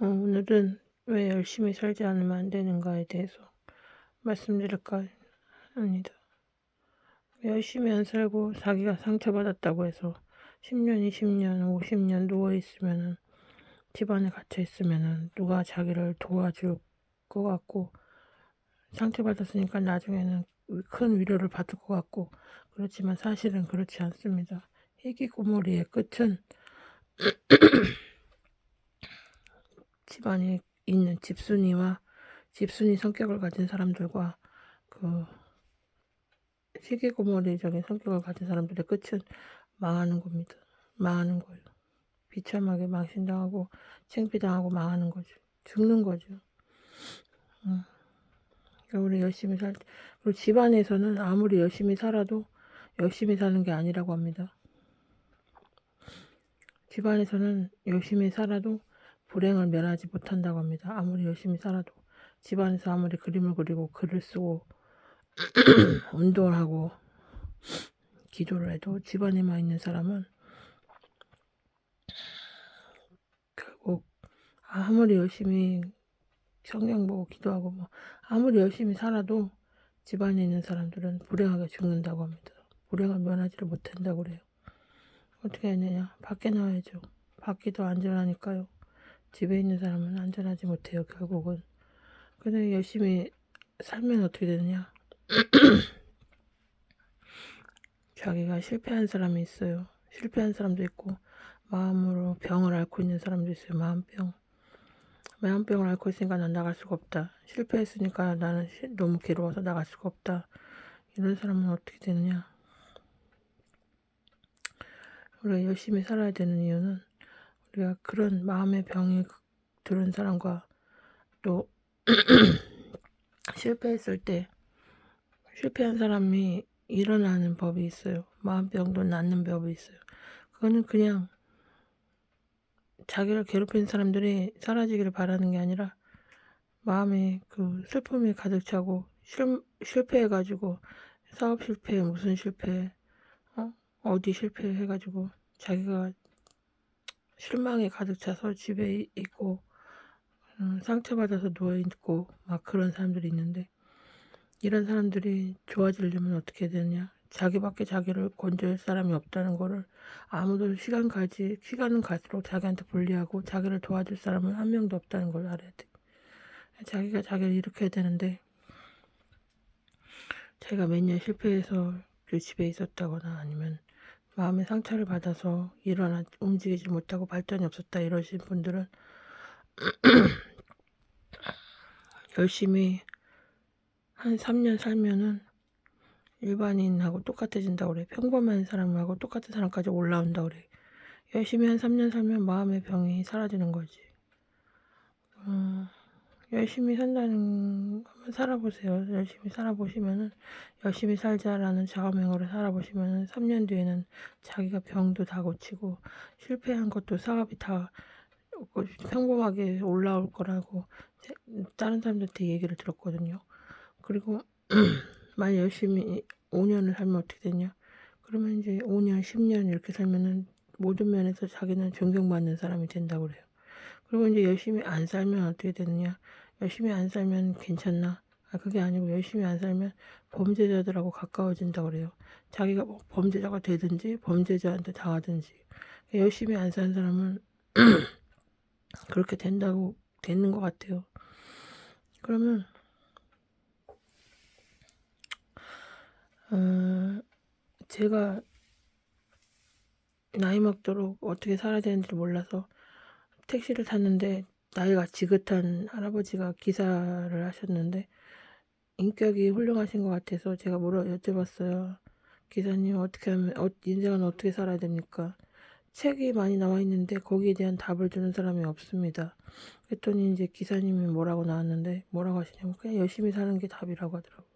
어, 오늘은 왜 열심히 살지 않으면 안 되는가에 대해서 말씀드릴까 합니다. 열심히 안 살고 자기가 상처받았다고 해서 10년, 20년, 50년 누워있으면은 집안에 갇혀있으면은 누가 자기를 도와줄 것 같고 상처받았으니까 나중에는 큰 위로를 받을 것 같고 그렇지만 사실은 그렇지 않습니다. 희귀 고모리의 끝은 집 안에 있는 집순이와 집순이 성격을 가진 사람들과 그 희귀고모리적인 성격을 가진 사람들의 끝은 망하는 겁니다. 망하는 거예요. 비참하게 망신당하고 창피당하고 망하는 거죠. 죽는 거죠. 음. 우리 열심히 살, 그리고 집안에서는 아무리 열심히 살아도 열심히 사는 게 아니라고 합니다. 집안에서는 열심히 살아도 불행을 면하지 못한다고 합니다. 아무리 열심히 살아도 집안에서 아무리 그림을 그리고 글을 쓰고 운동을 하고 기도를 해도 집안에만 있는 사람은 결국 아무리 열심히 성경 보고 기도하고 뭐 아무리 열심히 살아도 집안에 있는 사람들은 불행하게 죽는다고 합니다. 불행을 면하지를 못한다고 그래요. 어떻게 하느냐? 밖에 나와야죠. 더 안전하니까요. 집에 있는 사람은 안전하지 못해요, 결국은. 근데 열심히 살면 어떻게 되느냐? 자기가 실패한 사람이 있어요. 실패한 사람도 있고, 마음으로 병을 앓고 있는 사람도 있어요, 마음병. 마음병을 앓고 있으니까 난 나갈 수가 없다. 실패했으니까 나는 너무 괴로워서 나갈 수가 없다. 이런 사람은 어떻게 되느냐? 우리가 열심히 살아야 되는 이유는 우리가 그런 마음의 병이 들은 사람과 또 실패했을 때 실패한 사람이 일어나는 법이 있어요. 마음병도 낫는 법이 있어요. 그거는 그냥 자기를 괴롭힌 사람들이 사라지기를 바라는 게 아니라 마음에 그 슬픔이 가득 차고 실, 실패해가지고 사업 실패 무슨 실패 어? 어디 실패해가지고 자기가 실망에 가득 차서 집에 있고 음, 상처받아서 누워있고 막 그런 사람들이 있는데 이런 사람들이 좋아지려면 어떻게 되냐 자기밖에 자기를 건져줄 사람이 없다는 거를 아무도 시간 가지 시간은 갈수록 자기한테 불리하고 자기를 도와줄 사람은 한 명도 없다는 걸 알아야 돼. 자기가 자기를 일으켜야 되는데 자기가 몇 년 실패해서 그 집에 있었다거나 아니면 마음의 상처를 받아서 일어나 움직이지 못하고 발전이 없었다 이러신 분들은 열심히 한 3년 살면은 일반인하고 똑같아진다고 그래. 평범한 사람하고 똑같은 사람까지 올라온다고 그래. 열심히 한 3년 살면 마음의 병이 사라지는 거지. 어, 열심히 산다는 한번 살아보세요. 열심히 살아보시면은 열심히 살자라는 자가명으로 살아보시면은 3년 뒤에는 자기가 병도 다 고치고 실패한 것도 사업이 다 평범하게 올라올 거라고 다른 사람들한테 얘기를 들었거든요. 그리고 만약 열심히 5년을 살면 어떻게 되냐? 그러면 이제 5년, 10년 이렇게 살면은 모든 면에서 자기는 존경받는 사람이 된다고 그래요. 그리고 이제 열심히 안 살면 어떻게 되느냐? 열심히 안 살면 괜찮나? 아, 그게 아니고 열심히 안 살면 범죄자들하고 가까워진다고 그래요. 자기가 뭐 범죄자가 되든지 범죄자한테 당하든지. 열심히 안 사는 사람은 그렇게 된다고 되는 것 같아요. 그러면 어, 제가 나이 먹도록 어떻게 살아야 되는지 몰라서 택시를 탔는데 나이가 지긋한 할아버지가 기사를 하셨는데 인격이 훌륭하신 것 같아서 제가 물어 여쭤봤어요. 기사님 어떻게 하면 어, 인생은 어떻게 살아야 됩니까? 책이 많이 나와 있는데 거기에 대한 답을 주는 사람이 없습니다. 그랬더니 이제 기사님이 뭐라고 나왔는데 뭐라고 하시냐면 그냥 열심히 사는 게 답이라고 하더라고요.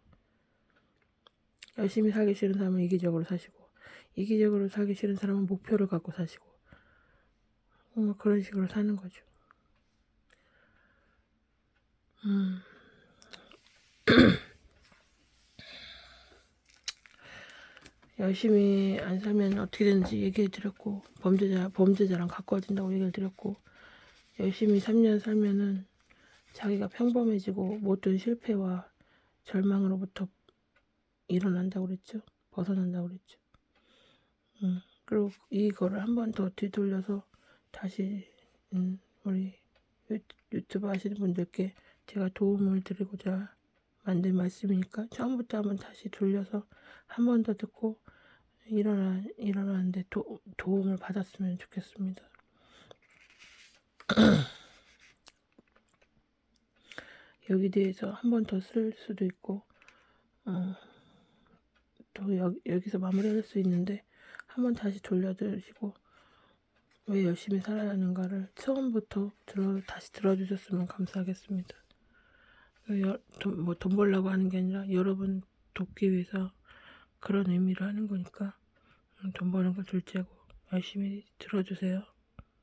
열심히 살기 싫은 사람은 이기적으로 사시고 이기적으로 살기 싫은 사람은 목표를 갖고 사시고 뭐 그런 식으로 사는 거죠. 음. 열심히 안 살면 어떻게 되는지 얘기해 드렸고 범죄자 범죄자랑 가까워진다고 얘기를 드렸고 열심히 3년 살면은 자기가 평범해지고 모든 실패와 절망으로부터 일어난다고 그랬죠. 벗어난다고 그랬죠. 음, 그리고 이거를 한 번 더 뒤돌려서 다시 음, 우리 유, 유튜브 하시는 분들께 제가 도움을 드리고자 만든 말씀이니까 처음부터 한번 다시 돌려서 한 번 더 듣고 일어나 일어나는데 도, 도움을 받았으면 좋겠습니다. 여기 대해서 한 번 더 쓸 수도 있고 어, 또 여, 여기서 마무리할 수 있는데 한번 다시 돌려드시고 왜 열심히 살아야 하는가를 처음부터 들어 다시 들어주셨으면 감사하겠습니다. 돈, 뭐 돈 벌려고 하는 게 아니라 여러분 돕기 위해서 그런 의미로 하는 거니까 음, 돈 버는 걸 둘째고 열심히 들어주세요.